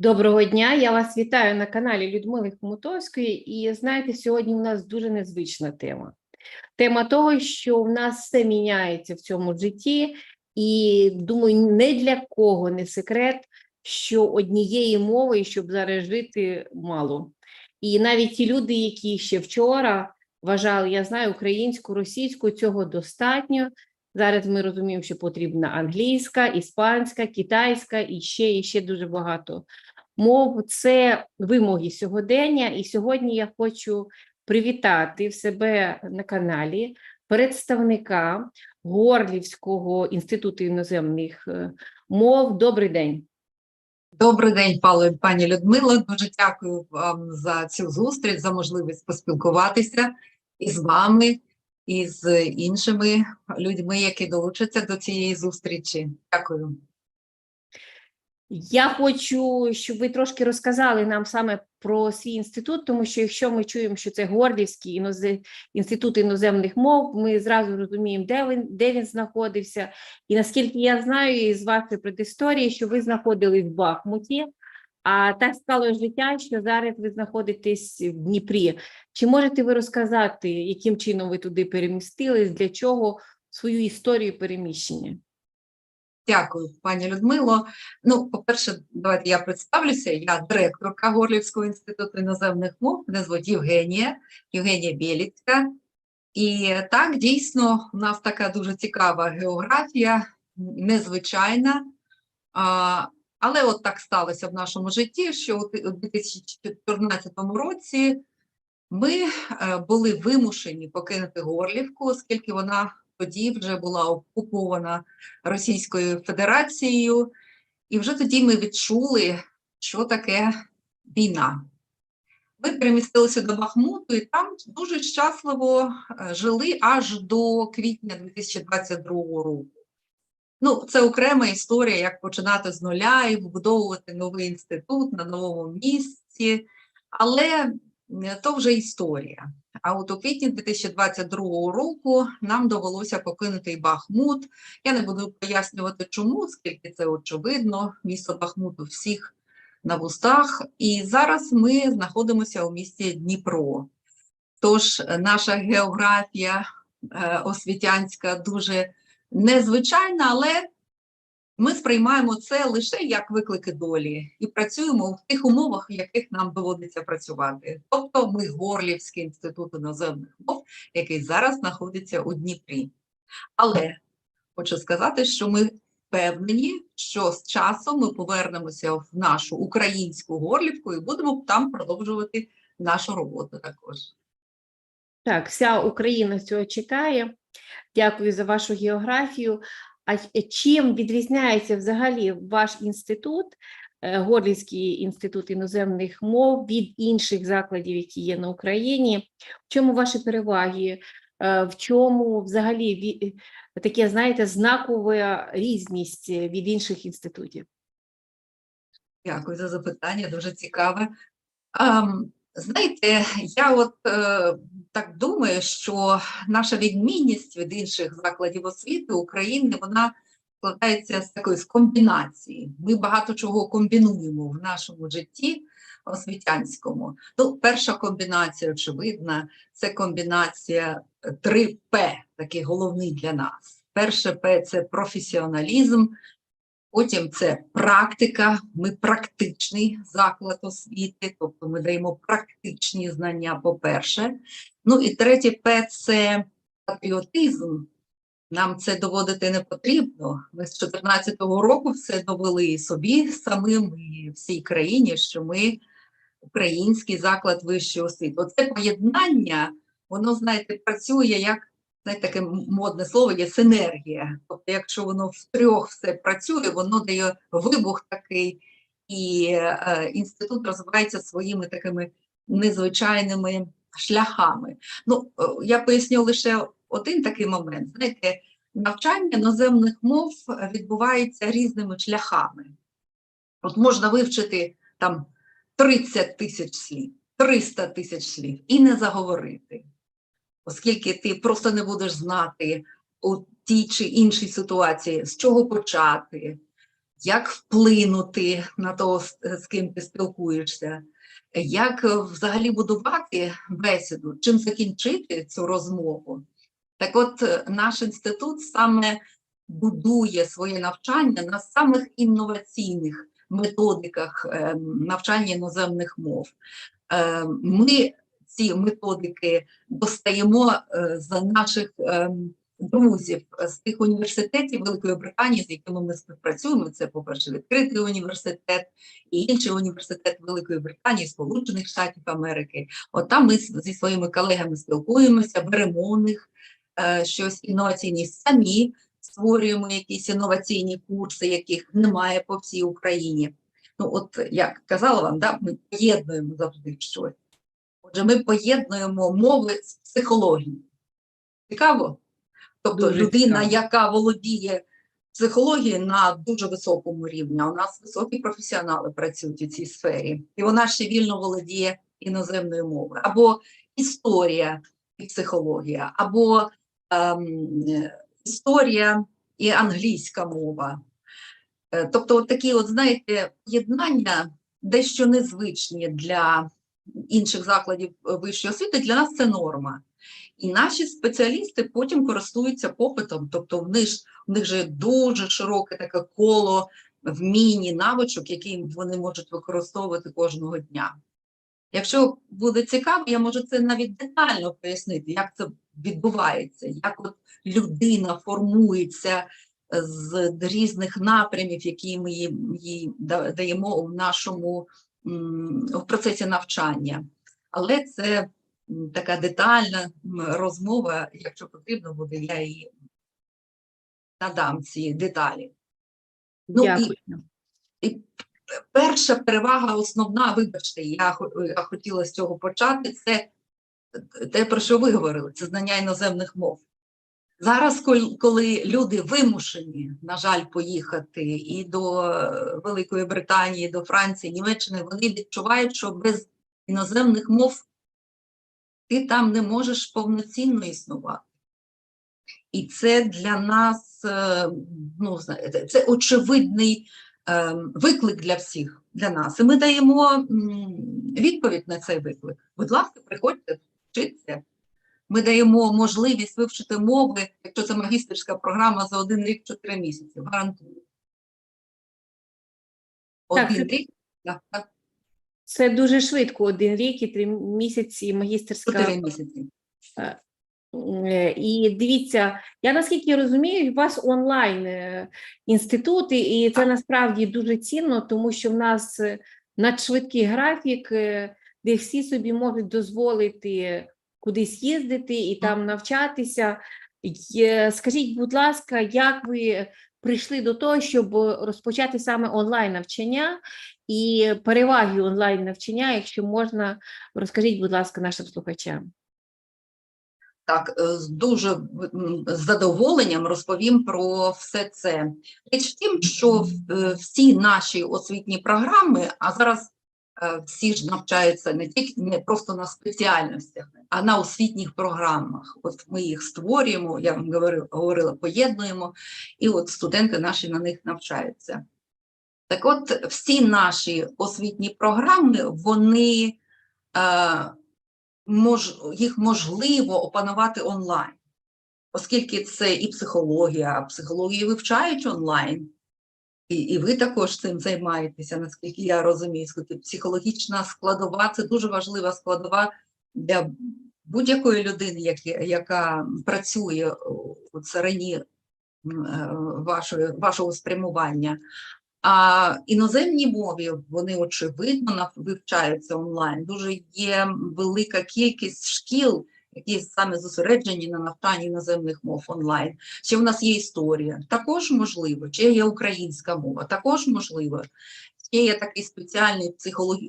Доброго дня, я вас вітаю на каналі Людмили Хомутовської. І знаєте, сьогодні у нас дуже незвична тема. Тема того, що в нас все міняється в цьому житті, і думаю, не для кого не секрет, що однієї мови, щоб зараз жити, мало. І навіть ті люди, які ще вчора вважали, я знаю, українську, російську, цього достатньо. Зараз ми розуміємо, що потрібна англійська, іспанська, китайська і ще, і ще дуже багато мов. Це вимоги сьогодення. І сьогодні я хочу привітати в себе на каналі представника Горлівського інституту іноземних е, мов. Добрий день. Добрий день, пані Людмила. Дуже дякую вам за цю зустріч, за можливість поспілкуватися із вами і з іншими людьми, які долучаться до цієї зустрічі. Дякую. Я хочу, щоб ви трошки розказали нам саме про свій інститут, тому що якщо ми чуємо, що це Горлівський інозе... інститут іноземних мов, ми зразу розуміємо, де він, де він знаходився. І наскільки я знаю із вашої предісторії, що ви знаходились в Бахмуті, а так стало життя, що зараз ви знаходитесь в Дніпрі. Чи можете ви розказати, яким чином ви туди перемістились, для чого свою історію переміщення? Дякую, пані Людмило. Ну, по-перше, давайте я представлюся. Я директорка Горлівського інституту іноземних мов. Мене звуть Євгенія, Євгенія Біліцька. І так, дійсно, у нас така дуже цікава географія, незвичайна. Але от так сталося в нашому житті, що у 2014 році ми е, були вимушені покинути Горлівку, оскільки вона тоді вже була окупована Російською Федерацією, і вже тоді ми відчули, що таке війна. Ми перемістилися до Бахмуту і там дуже щасливо е, жили аж до квітня 2022 року. Ну, це окрема історія, як починати з нуля і вбудовувати новий інститут на новому місці, але то вже історія. А от у квітні 2022 року нам довелося покинути Бахмут. Я не буду пояснювати, чому, оскільки це очевидно, місто Бахмут у всіх на вустах. І зараз ми знаходимося у місті Дніпро. Тож наша географія е, освітянська дуже незвичайна, але ми сприймаємо це лише як виклики долі і працюємо в тих умовах, в яких нам доводиться працювати. Тобто ми Горлівський інститут іноземних мов, який зараз знаходиться у Дніпрі. Але хочу сказати, що ми впевнені, що з часом ми повернемося в нашу українську горлівку і будемо там продовжувати нашу роботу також. Так, вся Україна цього чекає. Дякую за вашу географію. А чим відрізняється взагалі ваш інститут, е, Горлівський інститут іноземних мов від інших закладів, які є на Україні? В чому ваші переваги? Е, В чому взагалі таке, знаєте, знакова різність від інших інститутів? Дякую за запитання, дуже цікаве. Знаєте, я от е, так думаю, що наша відмінність від інших закладів освіти України вона складається з такої з комбінації. Ми багато чого комбінуємо в нашому житті освітянському. Ну, перша комбінація, очевидна, це комбінація 3П, такий головний для нас. Перше П це професіоналізм, Потім це практика. Ми практичний заклад освіти, тобто ми даємо практичні знання, по-перше. Ну і третє П це патріотизм. Нам це доводити не потрібно. Ми з 2014 року все довели собі самим і всій країні, що ми український заклад вищої освіти. Оце поєднання, воно, знаєте, працює як знаєте, таке модне слово є синергія. Тобто, якщо воно втрьох все працює, воно дає вибух такий, і е, інститут розвивається своїми такими незвичайними шляхами. Ну, е, я поясню лише один такий момент. Знаєте, навчання іноземних мов відбувається різними шляхами. От можна вивчити там 30 тисяч слів, 300 тисяч слів і не заговорити оскільки ти просто не будеш знати у тій чи іншій ситуації, з чого почати, як вплинути на того, з- ким ти спілкуєшся, як взагалі будувати бесіду, чим закінчити цю розмову. Так от е, наш інститут саме будує своє навчання на самих інноваційних методиках е, навчання іноземних мов. Е, Ми ці методики достаємо е, за наших ем, друзів з тих університетів Великої Британії, з якими ми співпрацюємо. Це, по-перше, відкритий університет і інший університет Великої Британії, Сполучених Штатів Америки. От там ми зі своїми колегами спілкуємося, беремо у них е, щось інноваційне самі. Створюємо якісь інноваційні курси, яких немає по всій Україні. Ну, от як казала вам, да, ми поєднуємо завжди щось. Отже, ми поєднуємо мови з психологією. Цікаво? Тобто Дуже людина, цікаво. яка володіє психологією на дуже високому рівні, у нас високі професіонали працюють у цій сфері, і вона ще вільно володіє іноземною мовою, або історія і психологія, або ем, історія і англійська мова. Е, Тобто, от такі, от, знаєте, єднання дещо незвичні для інших закладів е, вищої освіти, для нас це норма. І наші спеціалісти потім користуються попитом, тобто в них, ж- в них же дуже широке таке коло вмінь навичок, які вони можуть використовувати кожного дня. Якщо буде цікаво, я можу це навіть детально пояснити, як це відбувається, як от людина формується е, з різних напрямів, які ми їй, даємо у нашому в процесі навчання. Але це така детальна розмова, якщо потрібно буде, я її надам ці деталі. Ну, і Дякую. перша перевага, основна, вибачте, я, я хотіла з цього почати, це те, про що ви говорили, це знання іноземних мов. Зараз, коли люди вимушені, на жаль, поїхати і до е, Великої Британії, до Франції, Німеччини, вони відчувають, що без іноземних мов ти там не можеш повноцінно існувати. І це для нас, е, ну, це очевидний е, виклик для всіх, для нас. І ми даємо відповідь на цей виклик. Будь ласка, приходьте, вчіться. Ми даємо можливість вивчити мови, якщо це магістерська програма за один рік, чотири місяці. Гарантую. Один це- рік, так, так, Це дуже швидко, один рік і три місяці магістерська. чотири місяці. Е, І дивіться, я наскільки розумію, у вас онлайн е, інститути, і це насправді дуже цінно, тому що в нас е, надшвидкий графік, е, де всі собі можуть дозволити кудись їздити і там навчатися. Скажіть, будь ласка, як ви прийшли до того, щоб розпочати саме онлайн навчання і переваги онлайн навчання, якщо можна, розкажіть, будь ласка, нашим слухачам. Так, е, з дуже задоволенням розповім про все це. Річ в тім, що е, всі наші освітні програми, а зараз всі ж навчаються не тільки не просто на спеціальностях, а на освітніх програмах. От ми їх створюємо, я вам говорила, поєднуємо, і от студенти наші на них навчаються. Так от, всі наші освітні програми, вони е, мож, їх можливо опанувати онлайн, оскільки це і психологія, психологію вивчають онлайн. І, і ви також цим займаєтеся, наскільки я розумію. Психологічна складова це дуже важлива складова для будь-якої людини, які, яка працює у царині е, вашої, вашого спрямування. А іноземні мові вони очевидно вивчаються онлайн. Дуже є велика кількість шкіл, які саме зосереджені на навчанні іноземних мов онлайн. Ще в нас є історія, також можливо, ще є українська мова, також можливо. Ще є такий спеціальний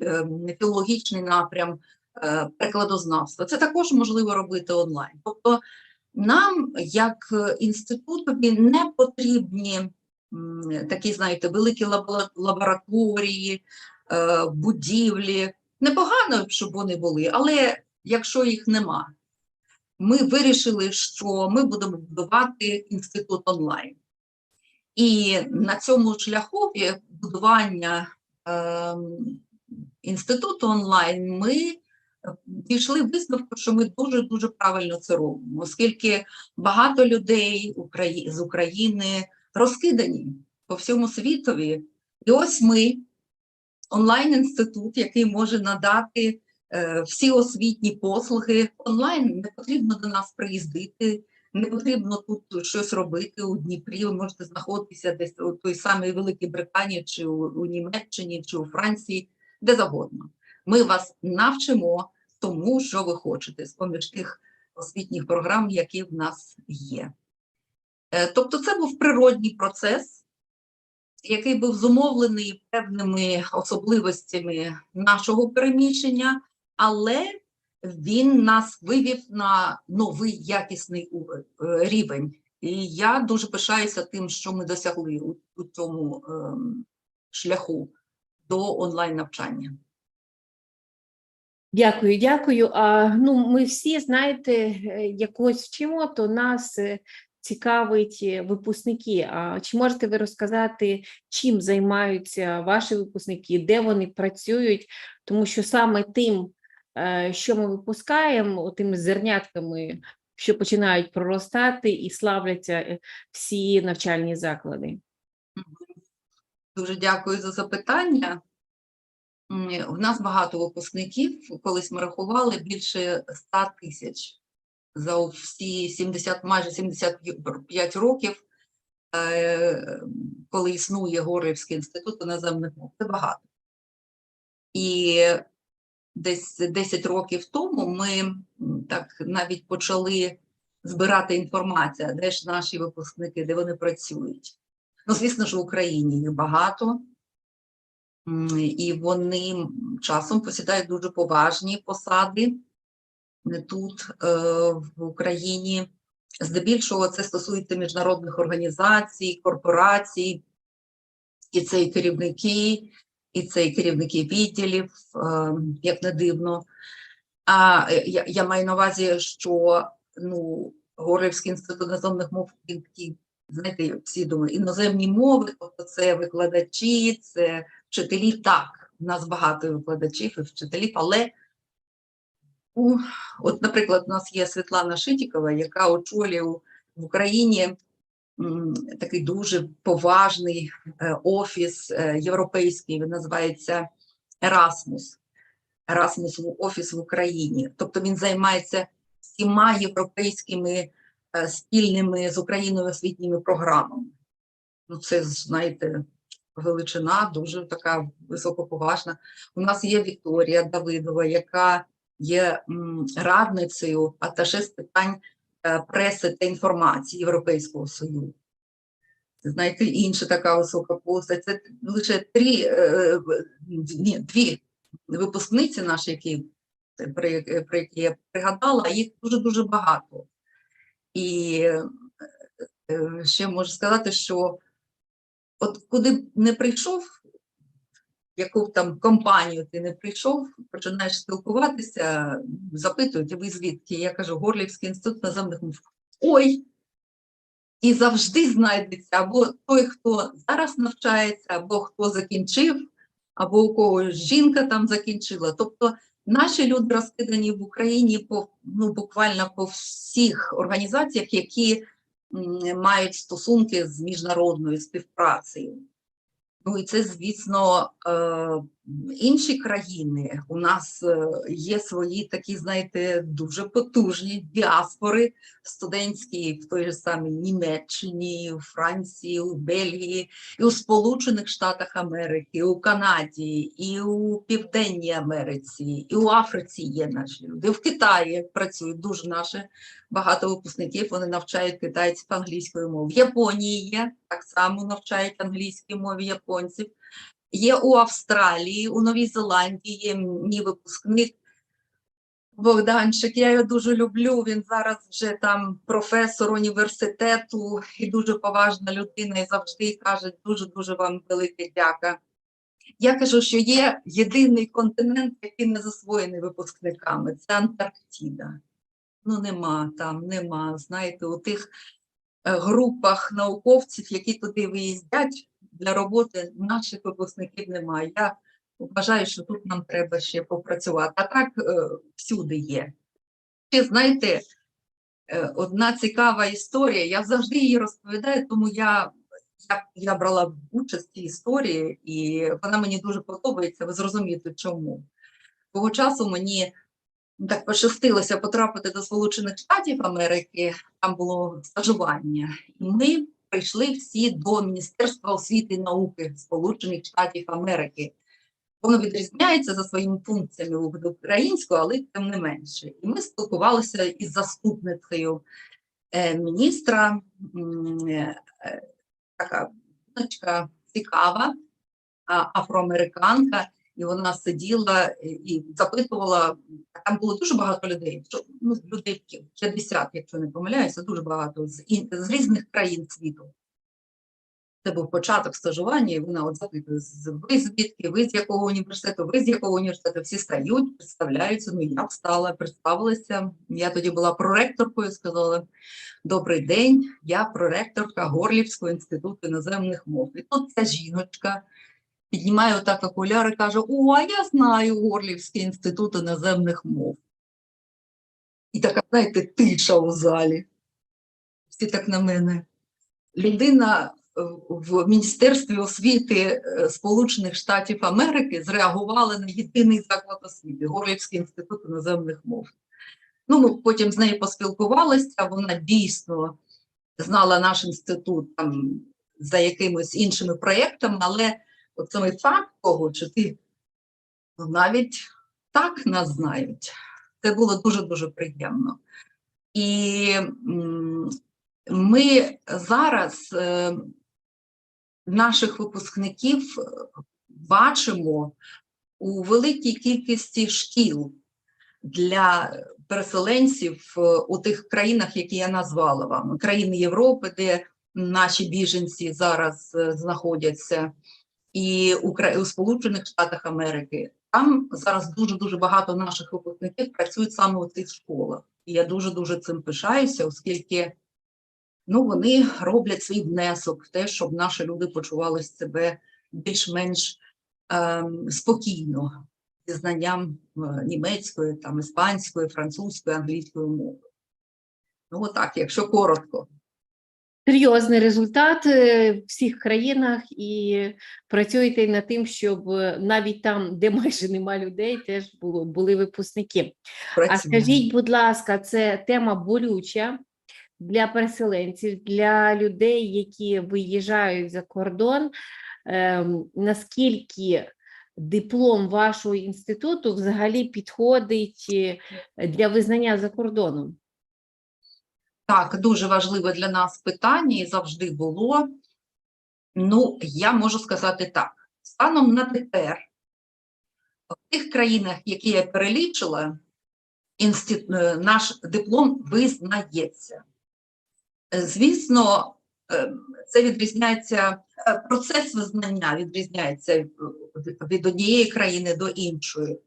е, філологічний напрям е, прикладознавства. Це також можливо робити онлайн. Тобто нам, як е, інститутові, не потрібні такі, знаєте, великі лабора- лабораторії, будівлі. Непогано, щоб вони були, але якщо їх нема, ми вирішили, що ми будемо будувати інститут онлайн. І на цьому шляху будування ем, інституту онлайн ми дійшли висновку, що ми дуже дуже правильно це робимо, оскільки багато людей з України розкидані по всьому світові. І ось ми, онлайн-інститут, який може надати е, всі освітні послуги онлайн. Не потрібно до нас приїздити, не потрібно тут щось робити у Дніпрі. Ви можете знаходитися десь у той самій Великій Британії, чи у, у Німеччині, чи у Франції, де завгодно. Ми вас навчимо тому, що ви хочете з поміж тих освітніх програм, які в нас є. Е, Тобто, це був природній процес, який був зумовлений певними особливостями нашого переміщення, але він нас вивів на новий якісний е, рівень. І я дуже пишаюся тим, що ми досягли у, у цьому ем, шляху до онлайн навчання. Дякую, дякую. А, ну, ми всі, знаєте, е, якось вчимо, то нас е, цікавить випускники. А чи можете ви розказати, чим займаються ваші випускники, де вони працюють? Тому що саме тим, що ми випускаємо, тими зернятками, що починають проростати і славляться е, всі навчальні заклади. Дуже дякую за запитання. У нас багато випускників. Колись ми рахували більше 100 тисяч за всі 70, майже 75 років, е, коли існує Горлівський інститут іноземних мов. Це багато. І десь 10 років тому ми так навіть почали збирати інформацію, де ж наші випускники, де вони працюють. Ну, звісно ж, в Україні їх багато, і вони часом посідають дуже поважні посади тут, е, в Україні. Здебільшого це стосується міжнародних організацій, корпорацій, і це і керівники, і це і керівники відділів, е, як не дивно. А е, я, я маю на увазі, що ну, Горлівський інститут іноземних мов, він знаєте, всі думають, іноземні мови, тобто це викладачі, це вчителі. Так, у нас багато викладачів і вчителів, але у, от, наприклад, у нас є Світлана Шитікова, яка очолює в Україні такий дуже поважний е, офіс е, європейський, він називається Erasmus. Erasmus офіс в Україні. Тобто він займається всіма європейськими е, спільними з Україною освітніми програмами. Ну, це, знаєте, величина дуже така високоповажна. У нас є Вікторія Давидова, яка є радницею аташе з питань преси та інформації Європейського Союзу. Це, знаєте, інша така висока постать. Це лише три, е, ні, дві випускниці наші, які, про, як- про які я пригадала, їх дуже-дуже багато. І е, ще можу сказати, що от куди не прийшов, яку там компанію ти не прийшов, починаєш спілкуватися, запитують, а ви звідки? Я кажу, Горлівський інститут наземних мов. Ой! І завжди знайдеться або той, хто зараз навчається, або хто закінчив, або у когось жінка там закінчила. Тобто наші люди розкидані в Україні по ну буквально по всіх організаціях, які мають стосунки з міжнародною співпрацею. Ну і це, звісно, е, інші країни. У нас е, є свої такі, знаєте, дуже потужні діаспори студентські в той же самій Німеччині, у Франції, у Бельгії, і у Сполучених Штатах Америки, і у Канаді, і у Південній Америці, і у Африці є наші люди. В Китаї працюють дуже наші багато випускників. Вони навчають китайців англійської мови. В Японії є так само навчають англійській мові японців. Є у Австралії, у Новій Зеландії мій випускник Богданчик. Я його дуже люблю. Він зараз вже там професор університету і дуже поважна людина, і завжди каже дуже дуже вам велике дяка. Я кажу, що є єдиний континент, який не засвоєний випускниками це Антарктида. Ну, нема там, нема. Знаєте, у тих групах науковців, які туди виїздять для роботи, наших випускників немає. Я вважаю, що тут нам треба ще попрацювати. А так е, всюди є. Ще знаєте, е, одна цікава історія. Я завжди її розповідаю, тому я, я, я брала участь в цій історії, і вона мені дуже подобається. Ви зрозумієте, чому. Того часу мені так пощастилося потрапити до Сполучених Штатів Америки, там було стажування. І ми прийшли всі до Міністерства освіти і науки Сполучених Штатів Америки. Воно відрізняється за своїми функціями від українського, але тим не менше. І ми спілкувалися із заступницею е, міністра, е, е, така цікава, афроамериканка, і вона сиділа е, і запитувала. Там було дуже багато людей, ну, людей 50, якщо не помиляюся, дуже багато з, з різних країн світу. Це був початок стажування, і вона от запитує, ви звідки, ви з якого університету, ви з якого університету, всі стають, представляються. Ну, я встала, представилася. Я тоді була проректоркою, сказала: Добрий день, я проректорка Горлівського інституту іноземних мов. І тут ця жіночка піднімає отак окуляри і каже: О, а я знаю Горлівський інститут іноземних мов. І така, знаєте, тиша у залі. Всі так на мене. Людина е, в Міністерстві освіти е, Сполучених Штатів Америки зреагувала на єдиний заклад освіти Горлівський інститут іноземних мов. Ну, ми потім з нею поспілкувалися, вона дійсно знала наш інститут там, за якимись іншими проєктами, але от саме факт того, що ти навіть так нас знають, це було дуже-дуже приємно. І ми зараз е, наших випускників бачимо у великій кількості шкіл для переселенців е, у тих країнах, які я назвала вам, країни Європи, де наші біженці зараз е, знаходяться, і у, Сполучених Штатах Америки. Там зараз дуже дуже багато наших випускників працюють саме у цих школах. І я дуже дуже цим пишаюся, оскільки ну, вони роблять свій внесок в те, щоб наші люди почували себе більш-менш ем, спокійно зі знанням е, німецької, там, іспанської, французької, англійської мови. Ну, отак, якщо коротко. Серйозний результат е, в всіх країнах, і працюєте над тим, щоб е, навіть там, де майже нема людей, теж було, були випускники. А скажіть, будь ласка, це тема болюча для переселенців, для людей, які виїжджають за кордон. Ем, наскільки диплом вашого інституту взагалі підходить е, для визнання за кордоном? Так, дуже важливе для нас питання і завжди було. Ну, я можу сказати так: станом на тепер, в тих країнах, які я перелічила, інсти... е, наш диплом визнається. Е, Звісно, е, це відрізняється, процес визнання відрізняється від однієї країни до іншої.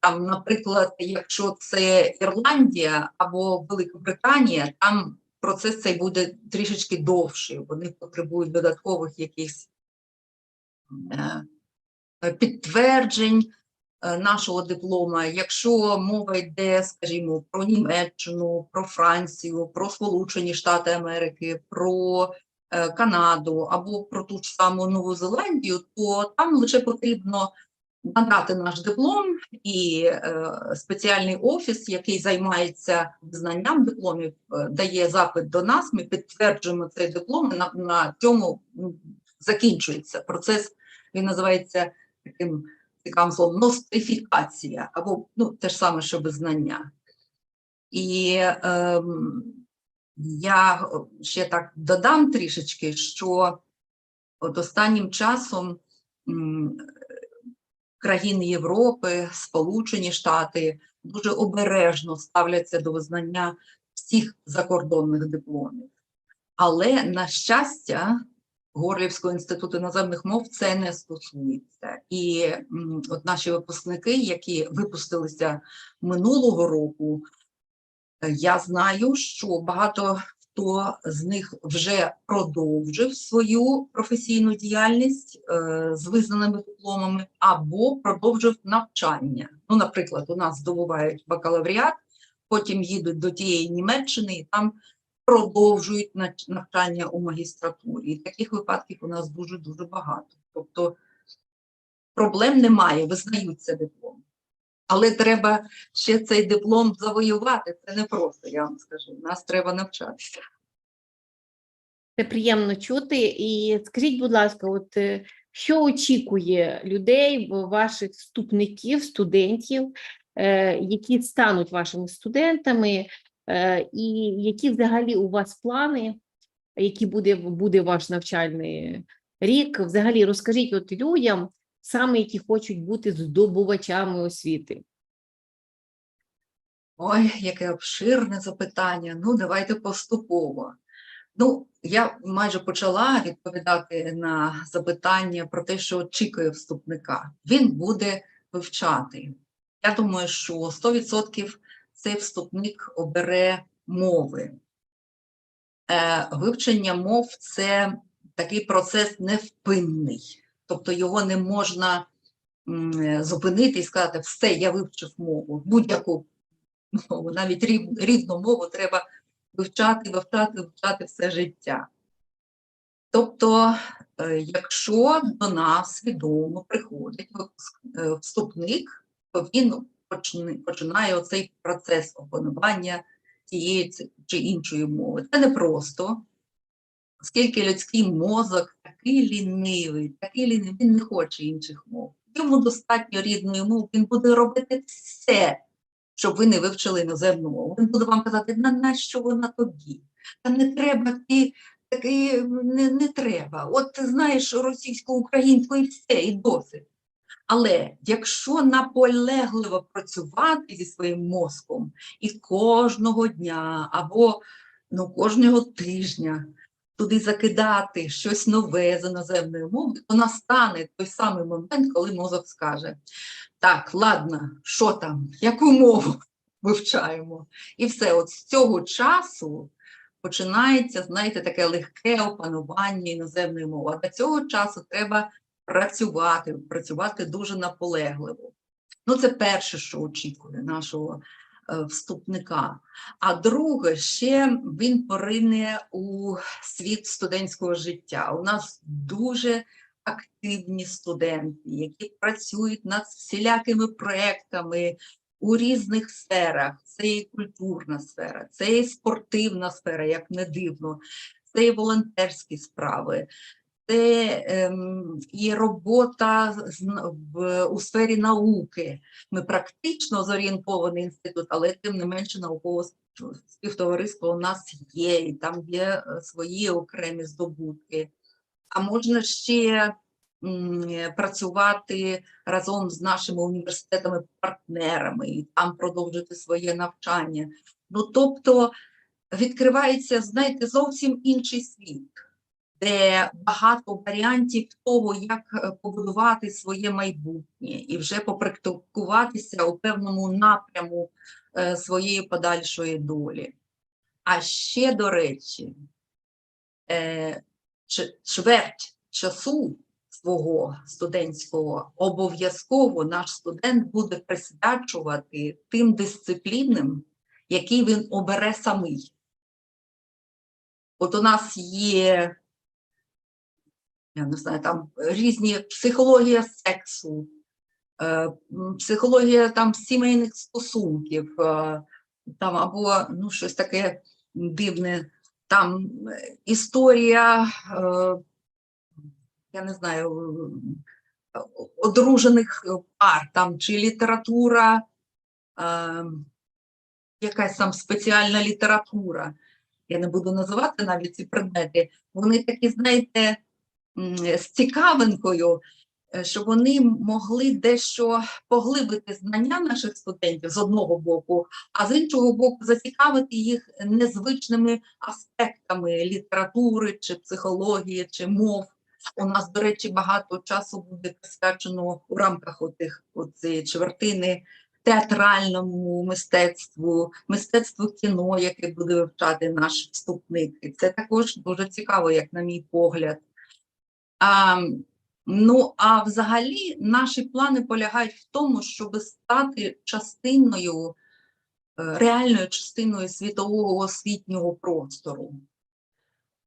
Там, наприклад, якщо це Ірландія або Великобританія, там процес цей буде трішечки довший. Вони потребують додаткових якихось е, е, підтверджень е, нашого диплома. Якщо мова йде, скажімо, про Німеччину, про Францію, про Сполучені Штати Америки, про Канаду або про ту ж саму Нову Зеландію, то там лише потрібно надати наш диплом і е, спеціальний офіс, який займається визнанням дипломів, е, дає запит до нас. Ми підтверджуємо цей диплом. На, на цьому закінчується процес. Він називається таким цікавим словом нострифікація, або ну, те ж саме, що визнання. І ем, я ще так додам трішечки, що от останнім часом країни Європи, Сполучені Штати дуже обережно ставляться до визнання всіх закордонних дипломів. Але, на щастя, Горлівського інституту іноземних мов це не стосується. І от наші випускники, які випустилися минулого року, я знаю, що багато хто з них вже продовжив свою професійну діяльність е, з визнаними дипломами або продовжив навчання. Ну, наприклад, у нас здобувають бакалавріат, потім їдуть до тієї Німеччини і там продовжують навчання у магістратурі. І таких випадків у нас дуже дуже багато. Тобто проблем немає, визнаються дипломи. Але треба ще цей диплом завоювати. Це не просто, я вам скажу. Нас треба навчатися. Це приємно чути. І скажіть, будь ласка, от е, що очікує людей, ваших вступників, студентів, е, які стануть вашими студентами, е, і які взагалі у вас плани, який буде, буде ваш навчальний рік? Взагалі розкажіть от людям, саме які хочуть бути здобувачами освіти. Ой, яке обширне запитання. Ну, давайте поступово. Ну, я майже почала відповідати на запитання про те, що очікує вступника. Він буде вивчати. Я думаю, що 100% цей вступник обере мови. Е, вивчення мов це такий процес невпинний, тобто його не можна зупинити і сказати, все, я вивчив мову, будь-яку мову, навіть рідну мову треба вивчати, вивчати, вивчати все життя. Тобто, е, якщо до нас свідомо приходить е, вступник, то він починає оцей процес опанування тієї чи іншої мови. Це не просто, оскільки людський мозок такий лінивий, такий лінивий, він не хоче інших мов. Йому достатньо рідної мови, він буде робити все, щоб ви не вивчили іноземну мову. Він буде вам казати, на нащо вона тобі? Та не треба ти такий, не, не треба. От ти знаєш російську, українську і все, і досить. Але якщо наполегливо працювати зі своїм мозком і кожного дня або ну, кожного тижня туди закидати щось нове з іноземної мови, то настане той самий момент, коли мозок скаже: так, ладно, що там, яку мову вивчаємо? І все, от з цього часу починається, знаєте, таке легке опанування іноземної мови. А до цього часу треба працювати, працювати дуже наполегливо. Ну, це перше, що очікує нашого вступника. А друге, ще він порине у світ студентського життя. У нас дуже активні студенти, які працюють над всілякими проектами у різних сферах. Це і культурна сфера, це і спортивна сфера, як не дивно, це і волонтерські справи, це ем, і робота у сфері науки. Ми практично зорієнтований інститут, але тим не менше наукове сп- співтовариство у нас є, і там є е, свої окремі здобутки. А можна ще працювати разом з нашими університетами-партнерами і там продовжити своє навчання. Ну, тобто відкривається, знаєте, зовсім інший світ де багато варіантів того, як е, побудувати своє майбутнє і вже попрактикуватися у певному напряму е, своєї подальшої долі. А ще, до речі, е, чверть часу свого студентського обов'язково наш студент буде присвячувати тим дисциплінам, які він обере самий. От у нас є я не знаю, там різні психологія сексу, е, психологія там сімейних стосунків, е, там або ну, щось таке дивне, там е, історія, я не знаю, одружених пар, там чи література, якась там спеціальна література. Я не буду називати навіть ці предмети. Вони такі, знаєте, з цікавинкою, е, щоб вони могли дещо поглибити знання наших студентів з одного боку, а з іншого боку, зацікавити їх незвичними аспектами літератури чи психології, чи мов. У нас, до речі, багато часу буде присвячено у рамках отих, оцієї чвертини театральному мистецтву, мистецтву кіно, яке буде вивчати наш вступник. І це також дуже цікаво, як на мій погляд. А, ну, а взагалі наші плани полягають в тому, щоб стати частиною, е, реальною частиною світового освітнього простору.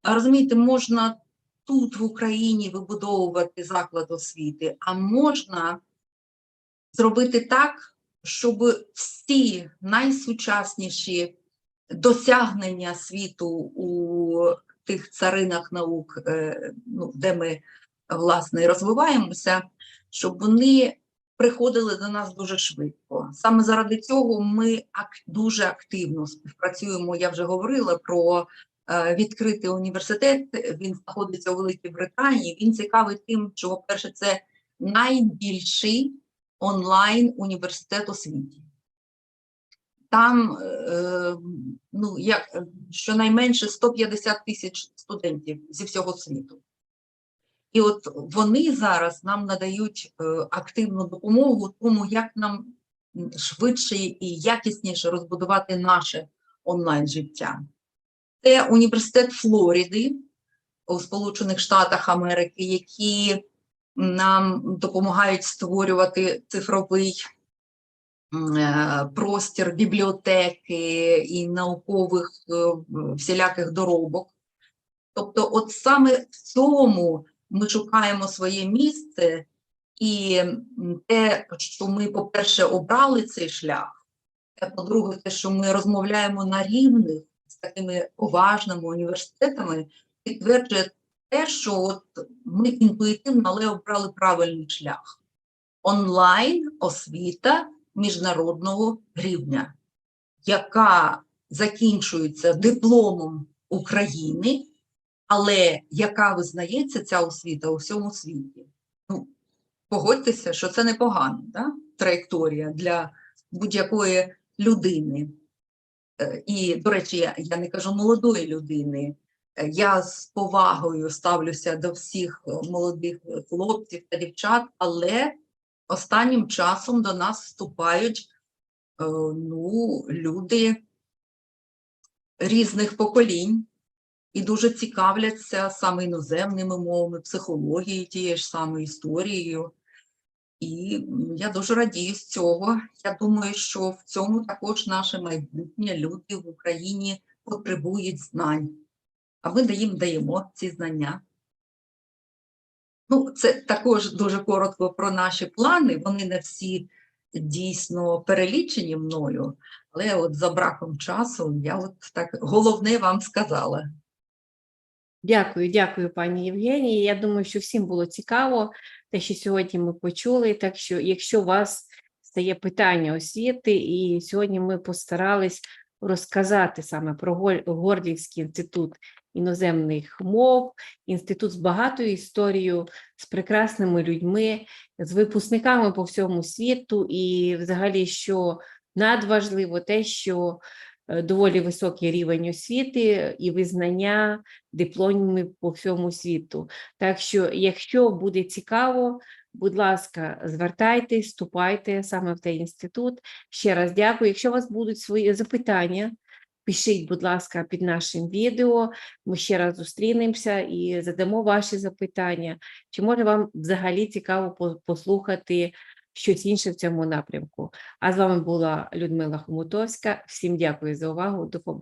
Розумієте, можна тут в Україні вибудовувати заклад освіти, а можна зробити так, щоб всі найсучасніші досягнення світу у тих царинах наук, е, ну, де ми власне розвиваємося, щоб вони приходили до нас дуже швидко. Саме заради цього ми дуже активно співпрацюємо. Я вже говорила про е, відкритий університет. Він знаходиться у Великій Британії. Він цікавий тим, що, по-перше, це найбільший онлайн університет у світі. Там е, ну, як, е, щонайменше 150 тисяч студентів зі всього світу. І от вони зараз нам надають е, активну допомогу тому, як нам швидше і якісніше розбудувати наше онлайн життя. Це університет Флориди у Сполучених Штатах Америки, які нам допомагають створювати цифровий е, простір бібліотеки і наукових е, всіляких доробок. Тобто, от саме в цьому ми шукаємо своє місце, і те, що ми, по-перше, обрали цей шлях, а по-друге, те, що ми розмовляємо на рівних з такими поважними університетами, підтверджує те, що от ми інтуїтивно, але обрали правильний шлях. Онлайн освіта міжнародного рівня, яка закінчується дипломом України, але яка визнається ця освіта у всьому світі. Ну, погодьтеся, що це непогана да? траєкторія для будь-якої людини. Е, І, до речі, я, я не кажу молодої людини. Е, Я з повагою ставлюся до всіх молодих хлопців та дівчат, але останнім часом до нас вступають е, ну, люди різних поколінь і дуже цікавляться саме іноземними мовами, психологією, тією ж самою історією. І я дуже радію з цього. Я думаю, що в цьому також наше майбутнє люди в Україні потребують знань, а ми їм даємо ці знання. Ну, це також дуже коротко про наші плани. Вони не всі дійсно перелічені мною, але от за браком часу я от так головне вам сказала. Дякую, дякую, пані Євгенії. Я думаю, що всім було цікаво те, що сьогодні ми почули. Так що, якщо у вас стає питання освіти, і сьогодні ми постарались розказати саме про Гол- інститут іноземних мов, інститут з багатою історією, з прекрасними людьми, з випускниками по всьому світу, і взагалі, що надважливо те, що е, доволі високий рівень освіти і визнання дипломів по всьому світу. Так що, якщо буде цікаво, будь ласка, звертайтесь, вступайте саме в цей інститут. Ще раз дякую. Якщо у вас будуть свої запитання, пишіть, будь ласка, під нашим відео. Ми ще раз зустрінемося і задамо ваші запитання. Чи може вам взагалі цікаво послухати щось інше в цьому напрямку? А з вами була Людмила Хомутовська. Всім дякую за увагу. До побачення.